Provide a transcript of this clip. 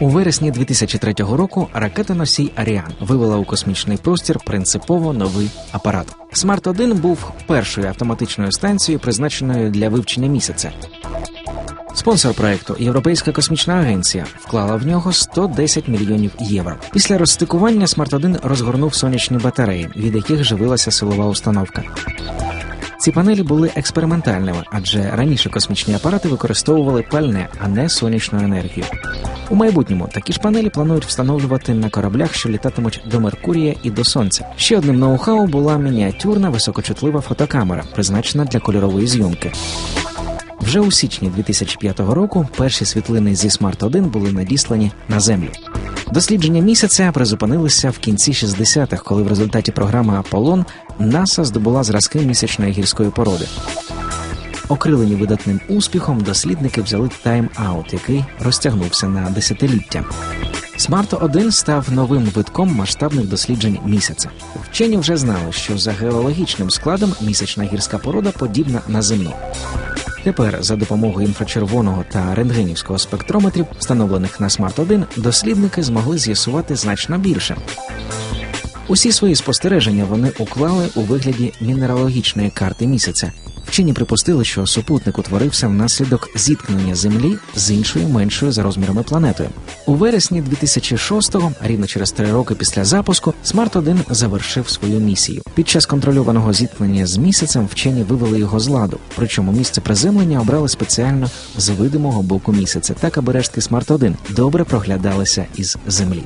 У вересні 2003 року ракета-носій Аріан вивела у космічний простір принципово новий апарат. Смарт 1 був першою автоматичною станцією, призначеною для вивчення місяця. Спонсор проекту Європейська космічна агенція вклала в нього 110 мільйонів євро. Після розстикування Смарт 1 розгорнув сонячні батареї, від яких живилася силова установка. Ці панелі були експериментальними, адже раніше космічні апарати використовували пальне, а не сонячну енергію. У майбутньому такі ж панелі планують встановлювати на кораблях, що літатимуть до Меркурія і до Сонця. Ще одним ноу-хау була мініатюрна високочутлива фотокамера, призначена для кольорової зйомки. Вже у січні 2005 року перші світлини зі Смарт 1 були надіслані на землю. Дослідження місяця призупинилися в кінці 60-х, коли в результаті програми Аполлон НАСА здобула зразки місячної гірської породи. Окрилені видатним успіхом, дослідники взяли тайм-аут, який розтягнувся на десятиліття. Смарт 1 став новим витком масштабних досліджень місяця. Вчені вже знали, що за геологічним складом місячна гірська порода подібна на земну. Тепер за допомогою інфрачервоного та рентгенівського спектрометрів, встановлених на Смарт 1 дослідники змогли з'ясувати значно більше. Усі свої спостереження вони уклали у вигляді мінералогічної карти місяця. Вчені припустили, що супутник утворився внаслідок зіткнення Землі з іншою меншою за розмірами планетою. У вересні 2006-го, рівно через три роки після запуску, Смарт 1 завершив свою місію. Під час контрольованого зіткнення з місяцем вчені вивели його з ладу. Причому місце приземлення обрали спеціально з видимого боку місяця, так аби рештки Смарт 1 добре проглядалися із землі.